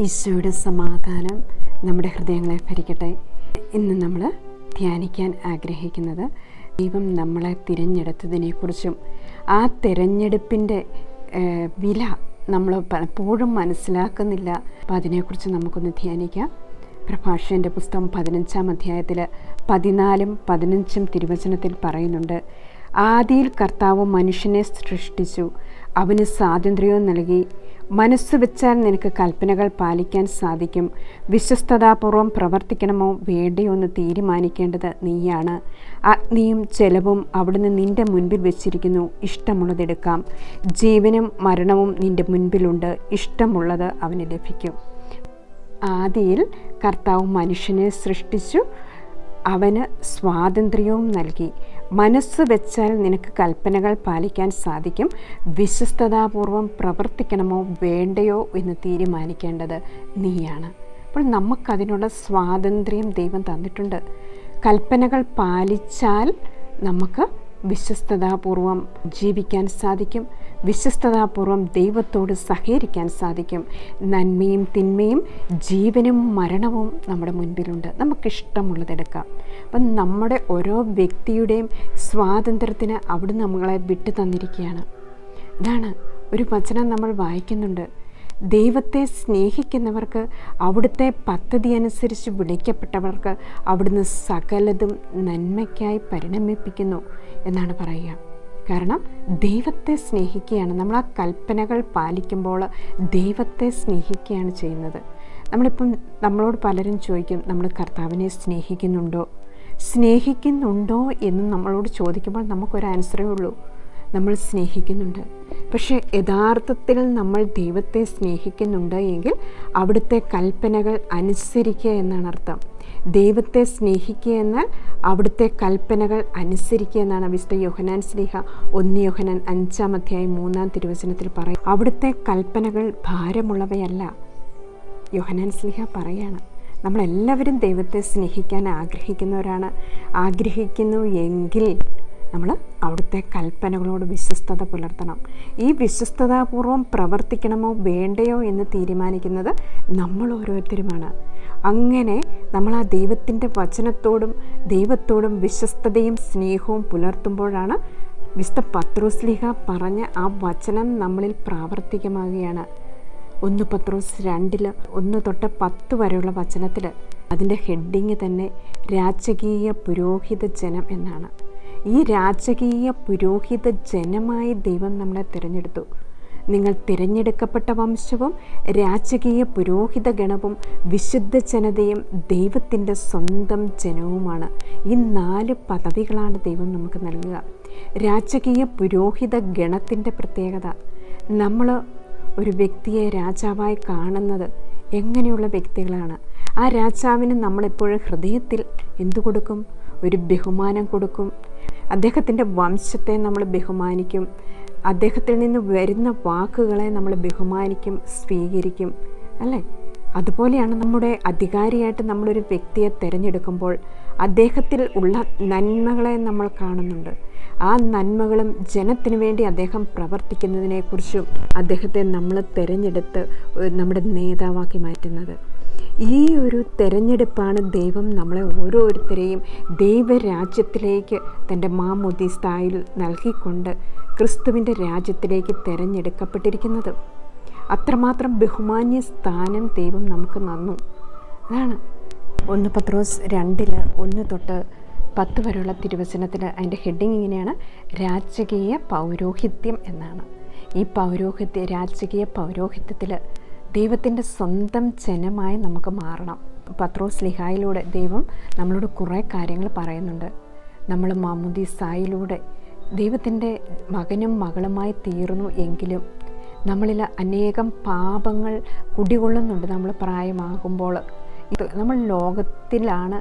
ഈശോയുടെ സമാധാനം നമ്മുടെ ഹൃദയങ്ങളെ ഭരിക്കട്ടെ. ഇന്ന് നമ്മൾ ധ്യാനിക്കാൻ ആഗ്രഹിക്കുന്നത് ദൈവം നമ്മളെ തിരഞ്ഞെടുത്തതിനെക്കുറിച്ചും ആ തിരഞ്ഞെടുപ്പിന്റെ വില നമ്മൾ പലപ്പോഴും മനസ്സിലാക്കുന്നില്ല. അപ്പം അതിനെക്കുറിച്ച് നമുക്കൊന്ന് ധ്യാനിക്കാം. പ്രഭാഷന്റെ പുസ്തകം പതിനഞ്ചാം അധ്യായത്തിൽ പതിനാലും പതിനഞ്ചും തിരുവചനത്തിൽ പറയുന്നുണ്ട് ആദിയിൽ കർത്താവ് മനുഷ്യനെ സൃഷ്ടിച്ചു. അവന് സ്വാതന്ത്ര്യവും നൽകി. മനസ്സ് വെച്ചാൽ നിനക്ക് കൽപ്പനകൾ പാലിക്കാൻ സാധിക്കും. വിശ്വസ്തതാപൂർവം പ്രവർത്തിക്കണമോ? വേണ്ടയോ എന്ന് തീരുമാനിക്കേണ്ടത് നീയാണ്. അഗ്നിയും ചെലവും അവിടുന്ന് നിന്റെ മുൻപിൽ വെച്ചിരിക്കുന്നു. ഇഷ്ടമുള്ളതെടുക്കാം. ജീവനും മരണവും നിന്റെ മുൻപിലുണ്ട്. ഇഷ്ടമുള്ളത് അവന് ലഭിക്കും. ആദിയിൽ കർത്താവ് മനുഷ്യനെ സൃഷ്ടിച്ചു. അവന് സ്വാതന്ത്ര്യവും നൽകി. മനസ്സ് വെച്ചാൽ നിനക്ക് കൽപ്പനകൾ പാലിക്കാൻ സാധിക്കും. വിശ്വസ്തതാപൂർവം പ്രവർത്തിക്കണമോ വേണ്ടയോ എന്ന് തീരുമാനിക്കേണ്ടത് നീയാണ്. അപ്പോൾ നമുക്കതിനുള്ള സ്വാതന്ത്ര്യം ദൈവം തന്നിട്ടുണ്ട്. കൽപ്പനകൾ പാലിച്ചാൽ നമുക്ക് വിശ്വസ്തതാപൂർവം ജീവിക്കാൻ സാധിക്കും. വിശ്വസ്തതാപൂർവം ദൈവത്തോട് സഹകരിക്കാൻ സാധിക്കും. നന്മയും തിന്മയും ജീവനും മരണവും നമ്മുടെ മുൻപിലുണ്ട്. നമുക്കിഷ്ടമുള്ളതെടുക്കാം. അപ്പം നമ്മുടെ ഓരോ വ്യക്തിയുടെയും സ്വാതന്ത്ര്യത്തിന് അവിടെ നമ്മളെ വിട്ടു തന്നിരിക്കുകയാണ്. ഇതാണ് ഒരു വചനം നമ്മൾ വായിക്കുന്നുണ്ട്. ദൈവത്തെ സ്നേഹിക്കുന്നവർക്ക് അവിടുത്തെ പദ്ധതി അനുസരിച്ച് വിളിക്കപ്പെട്ടവർക്ക് അവിടുന്ന് സകലതും നന്മയ്ക്കായി പരിണമിപ്പിക്കുന്നു എന്നാണ് പറയുക. കാരണം ദൈവത്തെ സ്നേഹിക്കുകയാണ്. നമ്മൾ ആ കൽപ്പനകൾ പാലിക്കുമ്പോൾ ദൈവത്തെ സ്നേഹിക്കുകയാണ് ചെയ്യുന്നത്. നമ്മളിപ്പം നമ്മളോട് പലരും ചോദിക്കും നമ്മൾ കർത്താവിനെ സ്നേഹിക്കുന്നുണ്ടോ? സ്നേഹിക്കുന്നുണ്ടോ? എന്ന് നമ്മളോട് ചോദിക്കുമ്പോൾ നമുക്കൊരു ആൻസറേ ഉള്ളൂ. നമ്മൾ സ്നേഹിക്കുന്നുണ്ട്. പക്ഷേ യഥാർത്ഥത്തിൽ നമ്മൾ ദൈവത്തെ സ്നേഹിക്കുന്നുണ്ട് എങ്കിൽ അവിടുത്തെ കൽപ്പനകൾ അനുസരിക്കുക എന്നാണ് അർത്ഥം. ദൈവത്തെ സ്നേഹിക്കുക എന്നാൽ അവിടുത്തെ കൽപ്പനകൾ അനുസരിക്കുക എന്നാണ് വിശുദ്ധ യോഹനാൻ സ്നേഹ. ഒന്ന് യോഹനാൻ അഞ്ചാം അധ്യായം മൂന്നാം തിരുവചനത്തിൽ പറയും. അവിടുത്തെ കൽപ്പനകൾ ഭാരമുള്ളവയല്ല. യോഹനാൻ സ്നേഹ പറയാണ്. നമ്മളെല്ലാവരും ദൈവത്തെ സ്നേഹിക്കാൻ ആഗ്രഹിക്കുന്നവരാണ്. ആഗ്രഹിക്കുന്നു എങ്കിൽ നമ്മൾ അവിടുത്തെ കൽപ്പനകളോട് വിശ്വസ്തത പുലർത്തണം. ഈ വിശ്വസ്തതാപൂർവം പ്രവർത്തിക്കണമോ വേണ്ടയോ എന്ന് തീരുമാനിക്കുന്നത് നമ്മൾ ഓരോരുത്തരുമാണ്. അങ്ങനെ നമ്മൾ ആ ദൈവത്തിന്റെ വചനത്തോടും ദൈവത്തോടും വിശ്വസ്തതയും സ്നേഹവും പുലർത്തുമ്പോഴാണ് വിശുദ്ധ പത്രോസ്ലിഹ പറഞ്ഞ ആ വചനം നമ്മളിൽ പ്രാവർത്തികമാകുകയാണ്. ഒന്ന് പത്രോസ് രണ്ടിൽ ഒന്ന് തൊട്ട് പത്ത് വരെയുള്ള വചനത്തിൽ അതിന്റെ ഹെഡിങ് തന്നെ രാജകീയ പുരോഹിത ജനം എന്നാണ്. ഈ രാജകീയ പുരോഹിത ജനമായി ദൈവം നമ്മളെ തിരഞ്ഞെടുത്തു. നിങ്ങൾ തിരഞ്ഞെടുക്കപ്പെട്ട വംശവും രാജകീയ പുരോഹിത ഗണവും വിശുദ്ധ ജനതയും ദൈവത്തിന്റെ സ്വന്തം ജനവുമാണ്. ഈ നാല് പദവികളാണ് ദൈവം നമുക്ക് നൽകുക. രാജകീയ പുരോഹിത ഗണത്തിന്റെ പ്രത്യേകത. നമ്മൾ ഒരു വ്യക്തിയെ രാജാവായി കാണുന്നത് എങ്ങനെയുള്ള വ്യക്തികളാണ്? ആ രാജാവിന് നമ്മളെപ്പോഴും ഹൃദയത്തിൽ എന്തു കൊടുക്കും? ഒരു ബഹുമാനം കൊടുക്കും. അദ്ദേഹത്തിന്റെ വംശത്തെ നമ്മൾ ബഹുമാനിക്കും. അദ്ദേഹത്തിൽ നിന്ന് വരുന്ന വാക്കുകളെ നമ്മൾ ബഹുമാനിക്കും സ്വീകരിക്കും അല്ലേ? അതുപോലെയാണ് നമ്മുടെ അധികാരിയായിട്ട് നമ്മളൊരു വ്യക്തിയെ തിരഞ്ഞെടുക്കുമ്പോൾ അദ്ദേഹത്തിൽ ഉള്ള നന്മകളെ നമ്മൾ കാണുന്നുണ്ട്. ആ നന്മകളും ജനത്തിന് വേണ്ടി അദ്ദേഹം പ്രവർത്തിക്കുന്നതിനെക്കുറിച്ചും അദ്ദേഹത്തെ നമ്മൾ തിരഞ്ഞെടുത്ത് നമ്മുടെ നേതാവാക്കി മാറ്റുന്നത്. ഈ ഒരു തെരഞ്ഞെടുപ്പാണ് ദൈവം നമ്മളെ ഓരോരുത്തരെയും ദൈവരാജ്യത്തിലേക്ക് തന്റെ മാമോദിസ്ഥായിൽ നൽകിക്കൊണ്ട് ക്രിസ്തുവിന്റെ രാജ്യത്തിലേക്ക് തിരഞ്ഞെടുക്കപ്പെട്ടിരിക്കുന്നത്. അത്രമാത്രം ബഹുമാന്യ സ്ഥാനം ദൈവം നമുക്ക് നന്നു അതാണ് ഒന്ന് പത്രോസ് രണ്ടിൽ ഒന്ന് തൊട്ട് പത്ത് വരെയുള്ള തിരുവചനത്തിൽ അതിന്റെ ഹെഡിങ് ഇങ്ങനെയാണ്. രാജകീയ പൗരോഹിത്യം എന്നാണ്. ഈ പൗരോഹിത്യ രാജകീയ പൗരോഹിത്യത്തിൽ ദൈവത്തിന്റെ സ്വന്തം ജനമായി നമുക്ക് മാറണം. പത്രോസ് ലിഹായിലൂടെ ദൈവം നമ്മളോട് കുറേ കാര്യങ്ങൾ പറയുന്നുണ്ട്. നമ്മൾ മമ്മൂതി സായിലൂടെ ദൈവത്തിന്റെ മകനും മകളുമായി തീർന്നു എങ്കിലും നമ്മളിൽ അനേകം പാപങ്ങൾ കുടികൊള്ളുന്നുണ്ട്. നമ്മൾ പ്രായമാകുമ്പോൾ ഇത് നമ്മൾ ലോകത്തിലാണ്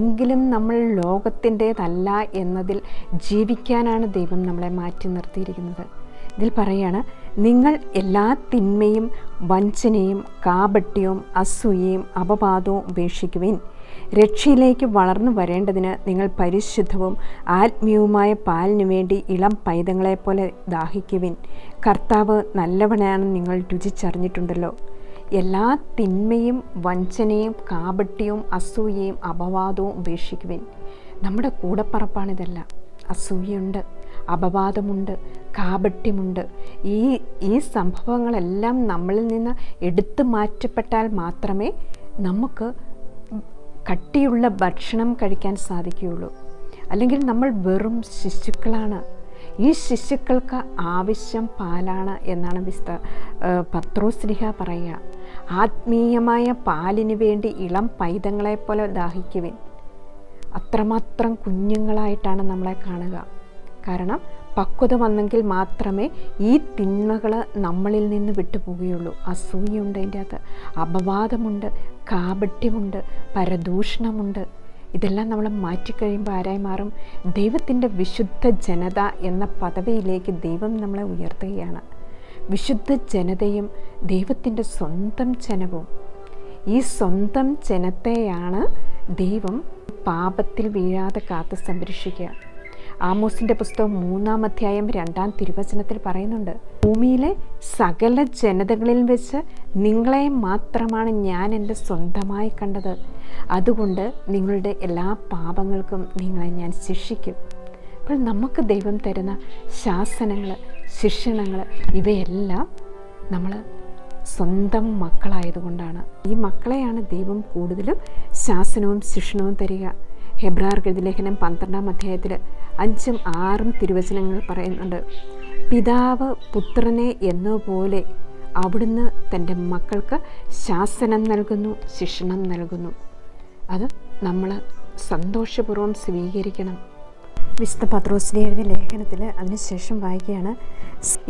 എങ്കിലും നമ്മൾ ലോകത്തിന്റേതല്ല എന്നതിൽ ജീവിക്കാനാണ് ദൈവം നമ്മളെ മാറ്റി നിർത്തിയിരിക്കുന്നത്. ഇതിൽ പറയാണ് നിങ്ങൾ എല്ലാ തിന്മയും വഞ്ചനയും കാപട്യവും അസൂയയും അപവാദവും ഉപേക്ഷിക്കുവിൻ. രക്ഷയിലേക്ക് വളർന്നു വരേണ്ടതിന് നിങ്ങൾ പരിശുദ്ധവും ആത്മീയവുമായ പാലിനു വേണ്ടി ഇളം പൈതങ്ങളെപ്പോലെ ദാഹിക്കുവിൻ. കർത്താവ് നല്ലവനാണെന്ന് നിങ്ങൾ രുചിച്ചറിഞ്ഞിട്ടുണ്ടല്ലോ. എല്ലാ തിന്മയും വഞ്ചനയും കാപട്യവും അസൂയയും അപവാദവും ഉപേക്ഷിക്കുവിൻ. നമ്മുടെ കൂടപ്പറപ്പാണിതെല്ലാം. അസൂയയുണ്ട്. അപവാദമുണ്ട് കാപട്യമുണ്ട്. ഈ ഈ സംഭവങ്ങളെല്ലാം നമ്മളിൽ നിന്ന് എടുത്തു മാറ്റപ്പെട്ടാൽ മാത്രമേ നമുക്ക് കട്ടിയുള്ള ഭക്ഷണം കഴിക്കാൻ സാധിക്കുകയുള്ളൂ. അല്ലെങ്കിൽ നമ്മൾ വെറും ശിശുക്കളാണ്. ഈ ശിശുക്കൾക്ക് ആവശ്യം പാലാണ് എന്നാണ് വിസ്ത പത്രോസ്ലിഹ പറയുക. ആത്മീയമായ പാലിന് വേണ്ടി ഇളം പൈതങ്ങളെപ്പോലെ ദാഹിക്കുവിൻ. അത്രമാത്രം കുഞ്ഞുങ്ങളായിട്ടാണ് നമ്മളെ കാണുക. കാരണം പക്വത വന്നെങ്കിൽ മാത്രമേ ഈ തിന്മകൾ നമ്മളിൽ നിന്ന് വിട്ടുപോവുകയുള്ളൂ. അസൂയുണ്ട് അതിന്റെ അകത്ത്. അപവാദമുണ്ട് കാപട്യമുണ്ട് പരദൂഷണമുണ്ട്. ഇതെല്ലാം നമ്മൾ മാറ്റിക്കഴിയുമ്പോൾ ആരായി മാറും? ദൈവത്തിന്റെ വിശുദ്ധ ജനത എന്ന പദവിയിലേക്ക് ദൈവം നമ്മളെ ഉയർത്തുകയാണ്. വിശുദ്ധ ജനതയും ദൈവത്തിന്റെ സ്വന്തം ജനവും. ഈ സ്വന്തം ജനത്തെയാണ് ദൈവം പാപത്തിൽ വീഴാതെ കാത്ത് സംരക്ഷിക്കുക. ആമോസിന്റെ പുസ്തകം മൂന്നാം അധ്യായം രണ്ടാം തിരുവചനത്തിൽ പറയുന്നുണ്ട് ഭൂമിയിലെ സകല ജനതകളിൽ വെച്ച് നിങ്ങളെ മാത്രമാണ് ഞാൻ എന്റെ സ്വന്തമായി കണ്ടത്. അതുകൊണ്ട് നിങ്ങളുടെ എല്ലാ പാപങ്ങൾക്കും നിങ്ങളെ ഞാൻ ശിക്ഷിക്കും. അപ്പോൾ നമുക്ക് ദൈവം തരുന്ന ശാസനങ്ങൾ ശിക്ഷണങ്ങൾ ഇവയെല്ലാം നമ്മൾ സ്വന്തം മക്കളായതുകൊണ്ടാണ്. ഈ മക്കളെയാണ് ദൈവം കൂടുതലും ശാസനവും ശിക്ഷണവും തരിക. ഹെബ്രാർ ലേഖനം പന്ത്രണ്ടാം അധ്യായത്തിൽ അഞ്ചും ആറും തിരുവചനങ്ങൾ പറയുന്നുണ്ട്. പിതാവ് പുത്രനെ എന്നപോലെ അവിടുന്ന് തന്റെ മക്കൾക്ക് ശാസനം നൽകുന്നു ശിക്ഷണം നൽകുന്നു. അത് നമ്മൾ സന്തോഷപൂർവം സ്വീകരിക്കണം. വിശുദ്ധ പത്രോസിനെ എഴുതിയ ലേഖനത്തിൽ അതിനുശേഷം വായിക്കുകയാണ്.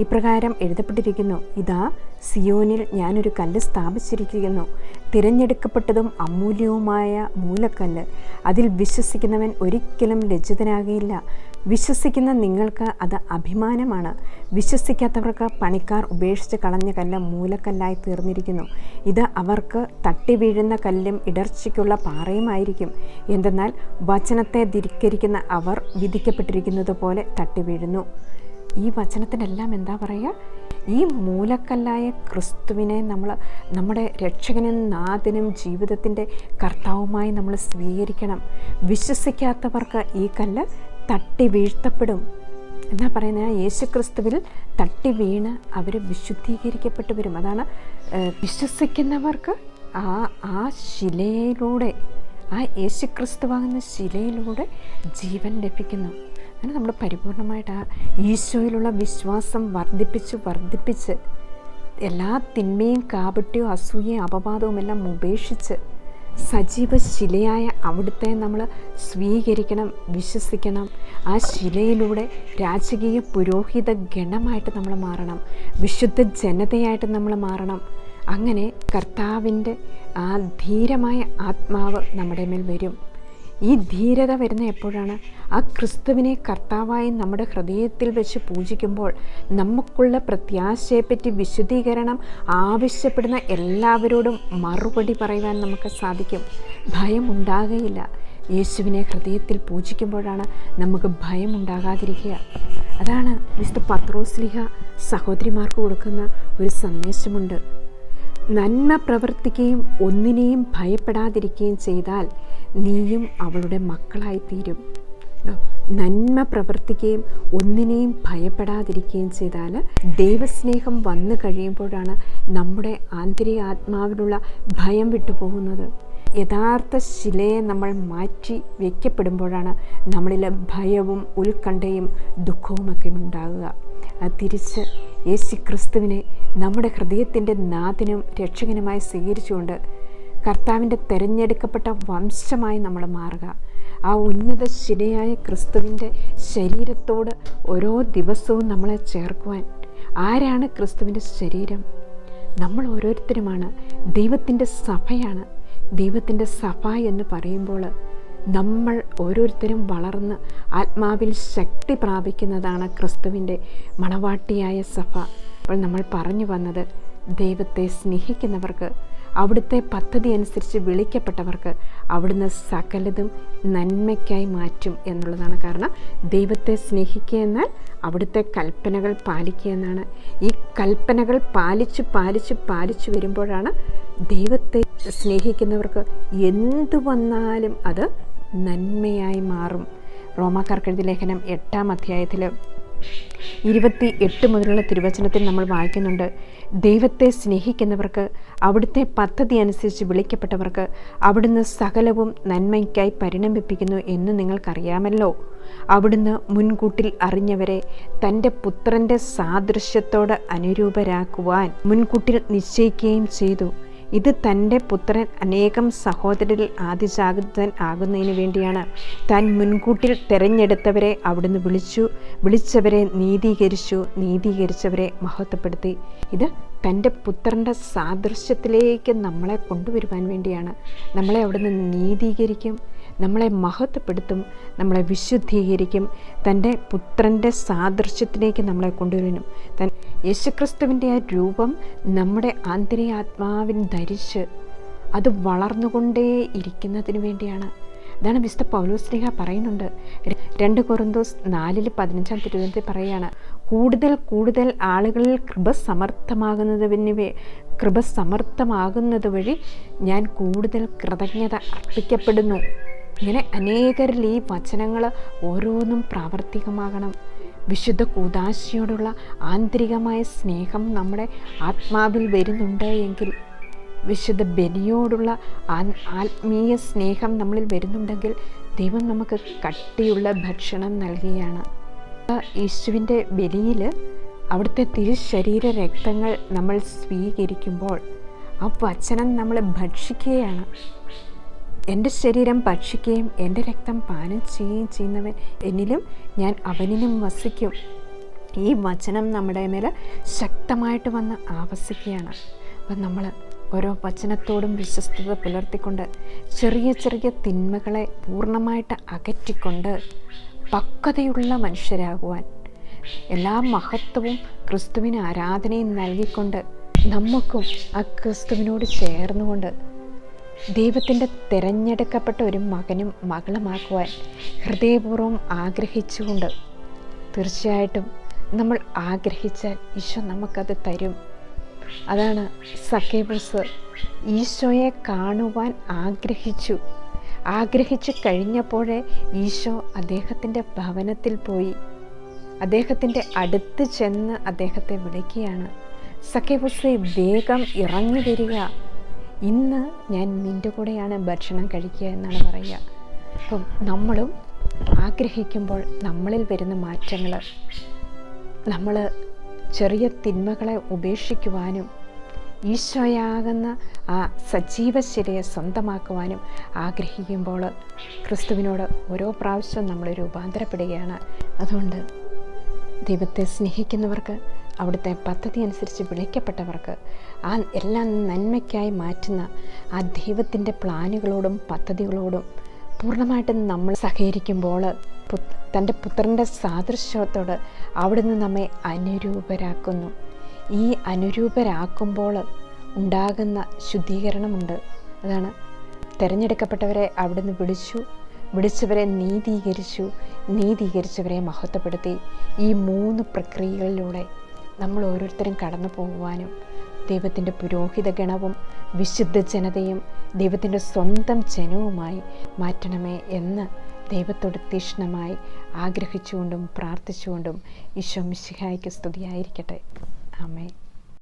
ഇപ്രകാരം എഴുതപ്പെട്ടിരിക്കുന്നു. ഇതാ സിയോനിൽ ഞാനൊരു കല്ല് സ്ഥാപിച്ചിരിക്കുന്നു. തിരഞ്ഞെടുക്കപ്പെട്ടതും അമൂല്യവുമായ മൂലക്കല്ല്. അതിൽ വിശ്വസിക്കുന്നവൻ ഒരിക്കലും ലജ്ജിതനാകില്ല വിശ്വസിക്കുന്ന നിങ്ങൾക്ക് അത് അഭിമാനമാണ്. വിശ്വസിക്കാത്തവർക്ക് പണിക്കാർ ഉപേക്ഷിച്ച് കളഞ്ഞ കല്ല് മൂലക്കല്ലായി തീർന്നിരിക്കുന്നു. ഇത് അവർക്ക് തട്ടി വീഴുന്ന കല്ലും ഇടർച്ചയ്ക്കുള്ള പാറയുമായിരിക്കും. എന്തെന്നാൽ വചനത്തെ ധിക്കരിക്കുന്ന അവർ വിധിക്കപ്പെട്ടിരിക്കുന്നത് പോലെ തട്ടി വീഴുന്നു. ഈ വചനത്തിനെല്ലാം എന്താ പറയുക? ഈ മൂലക്കല്ലായ ക്രിസ്തുവിനെ നമ്മൾ നമ്മുടെ രക്ഷകനും നാഥനും ജീവിതത്തിന്റെ കർത്താവുമായി നമ്മൾ സ്വീകരിക്കണം. വിശ്വസിക്കാത്തവർക്ക് ഈ കല്ല് തട്ടി വീഴ്ത്തപ്പെടും. എന്നാ പറയുന്നത് യേശു ക്രിസ്തുവിൽ തട്ടി വീണ് അവർ വിശുദ്ധീകരിക്കപ്പെട്ടു വരും അതാണ് വിശ്വസിക്കുന്നവർക്ക് ആ ആ ശിലയിലൂടെ ആ യേശു ക്രിസ്തുവാകുന്ന ശിലയിലൂടെ ജീവൻ ലഭിക്കുന്നു. അങ്ങനെ നമ്മൾ പരിപൂർണമായിട്ട് ആ ഈശോയിലുള്ള വിശ്വാസം വർദ്ധിപ്പിച്ച് വർദ്ധിപ്പിച്ച് എല്ലാ തിന്മയും കാപട്യവും അസൂയയും അപവാദവും എല്ലാം ഉപേക്ഷിച്ച് സജീവ ശിലയായ അവിടുത്തെ നമ്മൾ സ്വീകരിക്കണം വിശ്വസിക്കണം. ആ ശിലയിലൂടെ രാജകീയ പുരോഹിത ഗണമായിട്ട് നമ്മൾ മാറണം. വിശുദ്ധ ജനതയായിട്ട് നമ്മൾ മാറണം. അങ്ങനെ കർത്താവിന്റെ ആ ധീരമായ ആത്മാവ് നമ്മുടെ മേൽ വരും. ഈ ധീരത വരുന്ന എപ്പോഴാണ്? ആ ക്രിസ്തുവിനെ കർത്താവായി നമ്മുടെ ഹൃദയത്തിൽ വെച്ച് പൂജിക്കുമ്പോൾ നമുക്കുള്ള പ്രത്യാശയെപ്പറ്റി വിശുദ്ധീകരണം ആവശ്യപ്പെടുന്ന എല്ലാവരോടും മറുപടി പറയുവാൻ നമുക്ക് സാധിക്കും. ഭയമുണ്ടാകുകയില്ല യേശുവിനെ ഹൃദയത്തിൽ പൂജിക്കുമ്പോഴാണ് നമുക്ക് ഭയമുണ്ടാകാതിരിക്കുക. അതാണ് മിസ്റ്റർ പത്രോസ്ലിഹ സഹോദരിമാർക്ക് കൊടുക്കുന്ന ഒരു സന്ദേശമുണ്ട്. നന്മ പ്രവർത്തിക്കുകയും ഒന്നിനെയും ഭയപ്പെടാതിരിക്കുകയും ചെയ്താൽ നീയും അവളുടെ മക്കളായിത്തീരും. നന്മ പ്രവർത്തിക്കുകയും ഒന്നിനെയും ഭയപ്പെടാതിരിക്കുകയും ചെയ്താൽ ദൈവസ്നേഹം വന്നു കഴിയുമ്പോഴാണ് നമ്മുടെ ആന്തരിക ആത്മാവിനുള്ള ഭയം വിട്ടുപോകുന്നത്. യഥാർത്ഥ ശിലയെ നമ്മൾ മാറ്റി വയ്ക്കപ്പെടുമ്പോഴാണ് നമ്മളിലെ ഭയവും ഉത്കണ്ഠയും ദുഃഖവുമൊക്കെ ഉണ്ടാകുക. തിരിച്ച് യേശു ക്രിസ്തുവിനെ നമ്മുടെ ഹൃദയത്തിന്റെ നാഥനും രക്ഷകനുമായി സ്വീകരിച്ചുകൊണ്ട് കർത്താവിന്റെ തിരഞ്ഞെടുക്കപ്പെട്ട വംശമായി നമ്മൾ മാറുക. ആ ഉന്നത ശിലയായ ക്രിസ്തുവിന്റെ ശരീരത്തോട് ഓരോ ദിവസവും നമ്മളെ ചേർക്കുവാൻ ആരാണ് ക്രിസ്തുവിന്റെ ശരീരം? നമ്മൾ ഓരോരുത്തരുമാണ്. ദൈവത്തിന്റെ സഭയാണ്. ദൈവത്തിന്റെ സഭ എന്ന് പറയുമ്പോൾ നമ്മൾ ഓരോരുത്തരും വളർന്ന് ആത്മാവിൽ ശക്തി പ്രാപിക്കുന്നതാണ് ക്രിസ്തുവിന്റെ മണവാട്ടിയായ സഭ. അപ്പോൾ നമ്മൾ പറഞ്ഞു വന്നത് ദൈവത്തെ സ്നേഹിക്കുന്നവർക്ക് അവിടുത്തെ പദ്ധതി അനുസരിച്ച് വിളിക്കപ്പെട്ടവർക്ക് അവിടുന്ന് സകലതും നന്മയ്ക്കായി മാറ്റും എന്നുള്ളതാണ് കാരണം. ദൈവത്തെ സ്നേഹിക്കുക എന്നാൽ അവിടുത്തെ കൽപ്പനകൾ പാലിക്കുക എന്നാണ്. ഈ കൽപ്പനകൾ പാലിച്ച് പാലിച്ച് പാലിച്ചു വരുമ്പോഴാണ് ദൈവത്തെ സ്നേഹിക്കുന്നവർക്ക് എന്തു വന്നാലും അത് നന്മയായി മാറും. റോമാക്കാർക്കെഴുതി ലേഖനം എട്ടാം അധ്യായത്തിൽ ഇരുപത്തി എട്ട് മുതലുള്ള തിരുവചനത്തിൽ നമ്മൾ വായിക്കുന്നുണ്ട് ദൈവത്തെ സ്നേഹിക്കുന്നവർക്ക് അവിടുത്തെ പദ്ധതി അനുസരിച്ച് വിളിക്കപ്പെട്ടവർക്ക് അവിടുന്ന് സകലവും നന്മയ്ക്കായി പരിണമിപ്പിക്കുന്നു എന്ന് നിങ്ങൾക്കറിയാമല്ലോ. അവിടുന്ന് മുൻകൂട്ടിൽ അറിഞ്ഞവരെ തന്റെ പുത്രന്റെ സാദൃശ്യത്തോട് അനുരൂപരാക്കുവാൻ മുൻകൂട്ടിൽ നിശ്ചയിക്കുകയും ചെയ്തു. ഇത് തന്റെ പുത്രൻ അനേകം സഹോദരരിൽ ആദിജാഗ്രതൻ ആകുന്നതിന് വേണ്ടിയാണ്. താൻ മുൻകൂട്ടിൽ തിരഞ്ഞെടുത്തവരെ അവിടുന്ന് വിളിച്ചു. വിളിച്ചവരെ നീതീകരിച്ചു. നീതീകരിച്ചവരെ മഹത്വപ്പെടുത്തി. ഇത് തന്റെ പുത്രന്റെ സാദൃശ്യത്തിലേക്ക് നമ്മളെ കൊണ്ടുവരുവാൻ വേണ്ടിയാണ്. നമ്മളെ അവിടുന്ന് നീതീകരിക്കും. നമ്മളെ മഹത്വപ്പെടുത്തും നമ്മളെ വിശുദ്ധീകരിക്കും തന്റെ പുത്രന്റെ സാദൃശ്യത്തിലേക്ക് നമ്മളെ കൊണ്ടുവരും തൻ യേശുക്രിസ്തുവിന്റെ ആ രൂപം നമ്മുടെ ആന്തരികാത്മാവിൽ ധരിച്ച് അത് വളർന്നുകൊണ്ടേ ഇരിക്കുന്നതിന് വേണ്ടിയാണ്. ഇതാണ് വിശുദ്ധ പൗലോസ്ലിഹ പറയുന്നുണ്ട്. രണ്ട് കൊറന്തോസ് നാലിൽ പതിനഞ്ചാം തിരുവനന്തപുരത്തിൽ പറയുകയാണ് കൂടുതൽ കൂടുതൽ ആളുകളിൽ കൃപ സമർത്ഥമാകുന്നതിന് കൃപ സമർത്ഥമാകുന്നത് വഴി ഞാൻ കൂടുതൽ കൃതജ്ഞത അർപ്പിക്കപ്പെടുന്നു. ഇങ്ങനെ അനേകരിൽ ഈ വചനങ്ങൾ ഓരോന്നും പ്രാവർത്തികമാകണം. വിശുദ്ധ കൂതാശയോടുള്ള ആന്തരികമായ സ്നേഹം നമ്മുടെ ആത്മാവിൽ വരുന്നുണ്ട് എങ്കിൽ വിശുദ്ധ ബലിയോടുള്ള ആത്മീയ സ്നേഹം നമ്മളിൽ വരുന്നുണ്ടെങ്കിൽ ദൈവം നമുക്ക് കട്ടിയുള്ള ഭക്ഷണം നൽകുകയാണ് യേശുവിന്റെ ബലിയിൽ അവിടുത്തെ തിരുശരീര രക്തങ്ങൾ നമ്മൾ സ്വീകരിക്കുമ്പോൾ ആ വചനം നമ്മൾ ഭക്ഷിക്കുകയാണ്. എന്റെ ശരീരം ഭക്ഷിക്കുകയും എന്റെ രക്തം പാനം ചെയ്യുകയും ചെയ്യുന്നവൻ എന്നിലും ഞാൻ അവനിലും വസിക്കും. ഈ വചനം നമ്മുടെ മേൽ ശക്തമായിട്ട് വന്ന് ആവസിക്കുകയാണ്. അപ്പം നമ്മൾ ഓരോ വചനത്തോടും വിശ്വസ്തത പുലർത്തിക്കൊണ്ട് ചെറിയ ചെറിയ തിന്മകളെ പൂർണമായിട്ട് അകറ്റിക്കൊണ്ട് പക്വതയുള്ള മനുഷ്യരാകുവാൻ എല്ലാ മഹത്വവും ക്രിസ്തുവിന് ആരാധനയും നൽകിക്കൊണ്ട് നമുക്കും ആ ക്രിസ്തുവിനോട് ചേർന്നുകൊണ്ട് ദൈവത്തിന്റെ തിരഞ്ഞെടുക്കപ്പെട്ട ഒരു മകനും മകളുമാക്കുവാൻ ഹൃദയപൂർവം ആഗ്രഹിച്ചുകൊണ്ട് തീർച്ചയായിട്ടും നമ്മൾ ആഗ്രഹിച്ചാൽ ഈശോ നമുക്കത് തരും. അതാണ് സക്കേബസ് ഈശോയെ കാണുവാൻ ആഗ്രഹിച്ചു. ആഗ്രഹിച്ചു കഴിഞ്ഞപ്പോഴേ ഈശോ അദ്ദേഹത്തിന്റെ ഭവനത്തിൽ പോയി. അദ്ദേഹത്തിന്റെ അടുത്ത് ചെന്ന് അദ്ദേഹത്തെ വിളിക്കുകയാണ്. സക്കേബസ് വേഗം ഇറങ്ങി വരിക. ഇന്ന് ഞാൻ നിന്റെ കൂടെയാണ് ഭക്ഷണം കഴിക്കുക എന്നാണ് പറയുക. അപ്പം നമ്മളും ആഗ്രഹിക്കുമ്പോൾ നമ്മളിൽ വരുന്ന മാറ്റങ്ങൾ നമ്മൾ ചെറിയ തിന്മകളെ ഉപേക്ഷിക്കുവാനും ഈശോയാകുന്ന ആ സജീവശിലയെ സ്വന്തമാക്കുവാനും ആഗ്രഹിക്കുമ്പോൾ ക്രിസ്തുവിനോട് ഓരോ പ്രാവശ്യം നമ്മൾ രൂപാന്തരപ്പെടുകയാണ്. അതുകൊണ്ട് ദൈവത്തെ സ്നേഹിക്കുന്നവർക്ക് അവിടുത്തെ പദ്ധതി അനുസരിച്ച് വിളിക്കപ്പെട്ടവർക്ക് ആ എല്ലാം നന്മയ്ക്കായി മാറ്റുന്ന ആ ദൈവത്തിന്റെ പ്ലാനുകളോടും പദ്ധതികളോടും പൂർണമായിട്ടും നമ്മൾ സഹകരിക്കുമ്പോൾ തന്റെ പുത്രന്റെ സാദൃശ്യത്തോട് അവിടുന്ന് നമ്മെ അനുരൂപരാക്കുന്നു. ഈ അനുരൂപരാക്കുമ്പോൾ ഉണ്ടാകുന്ന ശുദ്ധീകരണമുണ്ട്. അതാണ്. തിരഞ്ഞെടുക്കപ്പെട്ടവരെ അവിടുന്ന് വിളിച്ചു. വിളിച്ചവരെ നീതീകരിച്ചു. നീതീകരിച്ചവരെ മഹത്വപ്പെടുത്തി. ഈ മൂന്ന് പ്രക്രിയകളിലൂടെ നമ്മൾ ഓരോരുത്തരും കടന്നു പോകുവാനും ദൈവത്തിന്റെ പുരോഹിത ഗണവും വിശുദ്ധ ജനതയും ദൈവത്തിന്റെ സ്വന്തം ജനവുമായി മാറ്റണമേ എന്ന് ദൈവത്തോട് തീഷ്ണമായി ആഗ്രഹിച്ചുകൊണ്ടും പ്രാർത്ഥിച്ചുകൊണ്ടും ഈശോ മിശിഹായ്ക്ക് സ്തുതിയായിരിക്കട്ടെ. ആമേ